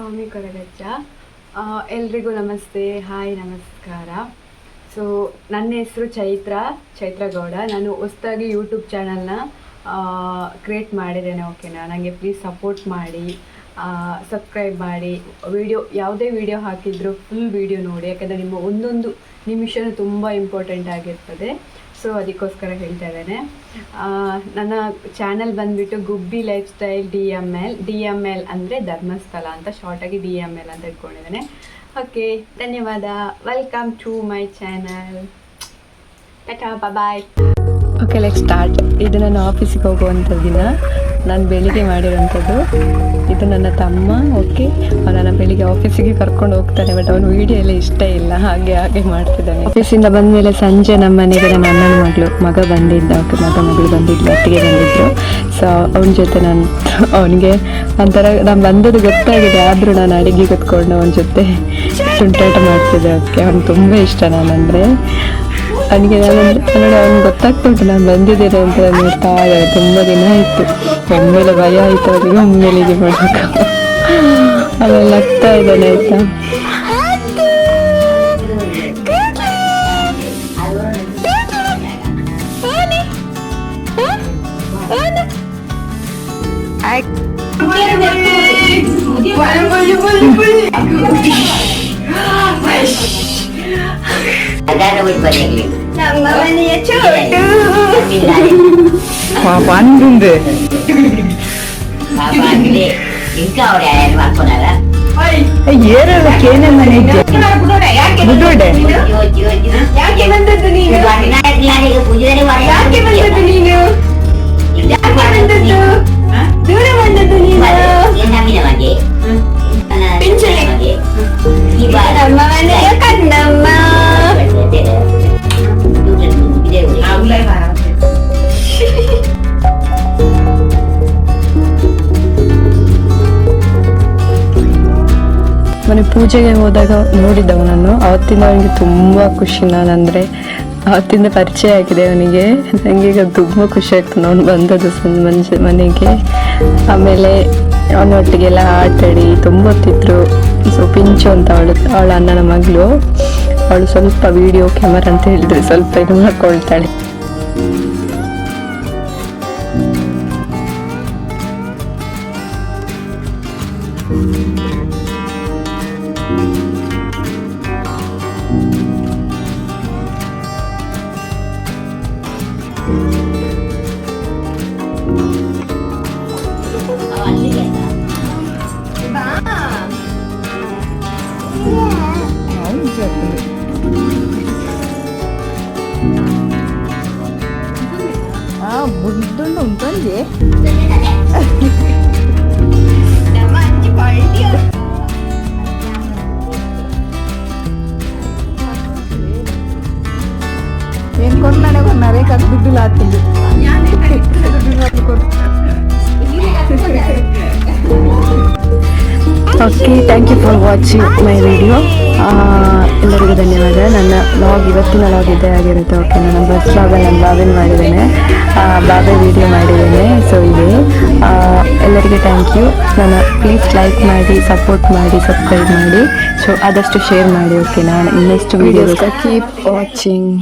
ಸ್ವಾಮಿ ಕೊರಗಜ್ಜ ಎಲ್ರಿಗೂ ನಮಸ್ತೆ. ಹಾಯ್, ನಮಸ್ಕಾರ. ಸೊ ನನ್ನ ಹೆಸರು ಚೈತ್ರ ಚೈತ್ರ ಗೌಡ. ನಾನು ಹೊಸ್ದಾಗಿ ಯೂಟ್ಯೂಬ್ ಚಾನಲ್ನ ಕ್ರಿಯೇಟ್ ಮಾಡಿದ್ದೇನೆ ಓಕೆನಾ ನನಗೆ ಪ್ಲೀಸ್ ಸಪೋರ್ಟ್ ಮಾಡಿ ಸಬ್ಸ್ಕ್ರೈಬ್ ಮಾಡಿ. ವಿಡಿಯೋ ಯಾವುದೇ ವಿಡಿಯೋ ಹಾಕಿದ್ರು ಫುಲ್ ವಿಡಿಯೋ ನೋಡಿ, ಯಾಕಂದರೆ ನಿಮ್ಮ ಒಂದೊಂದು ನಿಮಿಷನೂ ತುಂಬ ಇಂಪಾರ್ಟೆಂಟ್ ಆಗಿರ್ತದೆ. ಸೊ ಅದಕ್ಕೋಸ್ಕರ ಹೇಳ್ತಾ ಇದ್ದೇನೆ. ನನ್ನ ಚಾನಲ್ ಬಂದ್ಬಿಟ್ಟು Gubbi lifestyle D M L, D M L ಅಂದರೆ ಧರ್ಮಸ್ಥಳ ಅಂತ ಶಾರ್ಟಾಗಿ ಡಿ ಎಂ ಎಲ್ ಅಂತ ಇಟ್ಕೊಂಡಿದ್ದೇನೆ. ಓಕೆ, ಧನ್ಯವಾದ. Welcome to my channel tata bye okay like start ಇದು ನನ್ನ ಆಫೀಸಿಗೆ ಹೋಗುವಂಥ ದಿನ. ನಾನು ಬೆಳಿಗ್ಗೆ ಮಾಡಿರೋಂಥದ್ದು ಇದು ನನ್ನ ತಮ್ಮ, ಓಕೆ? ನನ್ನ ಬೆಳಿಗ್ಗೆ ಆಫೀಸಿಗೆ ಕರ್ಕೊಂಡು ಹೋಗ್ತಾನೆ ಬಟ್ ಅವನು ವೀಡಿಯೋ ಎಲ್ಲ ಇಷ್ಟ ಇಲ್ಲ. ಹಾಗೆ ಹಾಗೆ ಮಾಡ್ತಿದ್ದಾನೆ. ಆಫೀಸಿಂದ ಬಂದಮೇಲೆ ಸಂಜೆ ನಮ್ಮ ಮನೆಗೆ ನನ್ನ ಅಣ್ಣನ ಮಗಳು, ಮಗ ಬಂದಿದ್ದ ಓಕೆ ಮಗ ಮಗಳು ಬಂದಿದ್ಲು ಒಟ್ಟಿಗೆ ಬಂದಿದ್ದರು ಸೊ ಅವನ ಜೊತೆ ನಾನು, ಅವನಿಗೆ ಒಂಥರ ನಾನು ಬಂದದ್ದು ಗೊತ್ತಾಗಿದೆ, ಆದರೂ ನಾನು ಅಡಿಗೆ ಕೂತ್ಕೊಂಡು ಅವನ ಜೊತೆ ತುಂಟಾಟ ಮಾಡ್ತಿದ್ದೆ, ಓಕೆ? ಅವ್ನು ತುಂಬ ಇಷ್ಟ ನಾನಂದರೆ. ಅವನಿಗೆ ನಾನಂದ್ರೆ ನೋಡಿ ಅವ್ನಿಗೆ ಗೊತ್ತಾಗ್ತಾ ಉಂಟು ನಾನು ಬಂದಿದ್ದೇನೆ ಅಂತ ನೋಡ್ತಾ ಇದ್ದಾರೆ ತುಂಬ ದಿನ ಆಯಿತು ಒಮ್ಮೆಲೆ ಭಯ ಆಯಿತು ಅವನಿಗೆ ಒಮ್ಮೆಲೆ ಹೀಗೆ ಮಾಡಬೇಕು ಅವೆಲ್ಲ ಆಗ್ತಾ ಇದ್ದಾನೆ ಆಯಿತಾ ಅದನ್ನು ಬಿಟ್ಟು ಬನ್ನಿ ನಮ್ಮ ಮನೆಯ ಚೋಟು. ಪಾಪ ಅಂದಿಂದೆ ಅಂದ್ರೆ ఇంకా ಯಾರು ಮಾಡ್ಕೊಳಲ್ಲ ಏರಕ್ಕೆ ಏನೇ ಮನೆ ಬುಡ್ಡೋಡೆ ಯಾಕೆ ಬಂದದ್ದು ನೀನು? ಯಾಕೆ ಬಂದದ್ದು ನೀನು? ಯಾಕೆ ಬಂದದ್ದು ಮನೆ ಪೂಜೆಗೆ ಹೋದಾಗ ನೋಡಿದ್ದವ ನಾನು ಅವತ್ತಿಂದ ಅವನಿಗೆ ತುಂಬ ಖುಷಿ ನಾನಂದರೆ. ಅವತ್ತಿಂದ ಪರಿಚಯ ಆಗಿದೆ ಅವನಿಗೆ. ನನಗೆ ಈಗ ತುಂಬ ಖುಷಿ ಆಗ್ತದೆ ಅವನು ಬಂದದ್ದು ಮಂಜೆ ಮನೆಗೆ. ಆಮೇಲೆ ಅವನೊಟ್ಟಿಗೆಲ್ಲ ಆಟಾಡಿ ತುಂಬ ಹೊತ್ತಿದ್ರು. ಸೊ, ಪಿಂಚು ಅಂತ ಅವಳು ಅವಳ ಅಣ್ಣನ ಮಗಳು. ಅವಳು ಸ್ವಲ್ಪ ವಿಡಿಯೋ ಕ್ಯಾಮರಾ ಅಂತ ಹೇಳಿದ್ರೆ ಸ್ವಲ್ಪ ಇದು ಮಾಡ್ಕೊಳ್ತಾಳೆ. ಆ aja ya. Yang kornar ya kornar ya, kan latih. Iya, okay thank you for watching my video ಎಲ್ಲರಿಗೂ ಧನ್ಯವಾದ. ನನ್ನ ಲಾಗ್ ಇವತ್ತಿನ ಲಾಗ್ ಇದ್ದೇ ಆಗಿರುತ್ತೆ ಓಕೆ ನಾನು ಬಸ್ ಲಾಗಲ್ಲಿ ನಾನು ಬಾಬೆಲ್ ಮಾಡಿದ್ದೇನೆ. ಬಾಬೆ ವಿಡಿಯೋ ಮಾಡಿದ್ದೇನೆ ಸೊ ಇದೆ. ಎಲ್ಲರಿಗೆ ಥ್ಯಾಂಕ್ ಯು ನಾನು ಪ್ಲೀಸ್ ಲೈಕ್ ಮಾಡಿ ಸಪೋರ್ಟ್ ಮಾಡಿ ಸಬ್ಸ್ಕ್ರೈಬ್ ಮಾಡಿ. ಸೊ ಆದಷ್ಟು ಶೇರ್ ಮಾಡಿ ಓಕೆ ನಾನು ಇನ್ನೆಷ್ಟು ವಿಡಿಯೋಸ್ ಕೀಪ್ ವಾಚಿಂಗ್